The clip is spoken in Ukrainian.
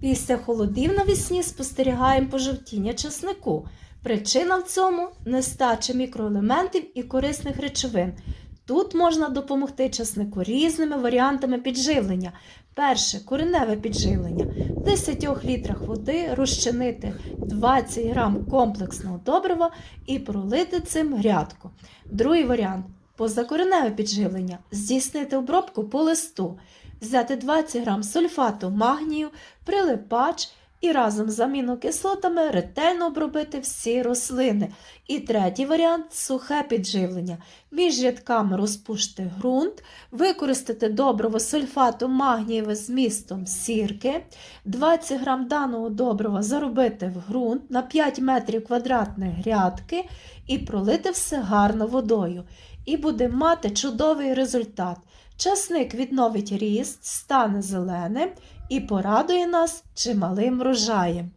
Після холодів навесні спостерігаємо пожовтіння часнику. Причина в цьому нестача мікроелементів і корисних речовин. Тут можна допомогти часнику різними варіантами підживлення. Перше кореневе підживлення. В 10 літрах води розчинити 20 грам комплексного добрива і пролити цим грядку. Другий варіант позакореневе підживлення. Здійснити обробку по листу, взяти 20 грам сульфату магнію, прилипач і разом з амінокислотами ретельно обробити всі рослини. І третій варіант сухе підживлення. Між рядками розпушити ґрунт, використати добриво сульфату магнієве з містом сірки, 20 грам даного добрива заробити в ґрунт на 5 метрів квадратних грядки і пролити все гарно водою. І буде мати чудовий результат. Часник відновить ріст, стане зеленим і порадує нас чималим врожаєм.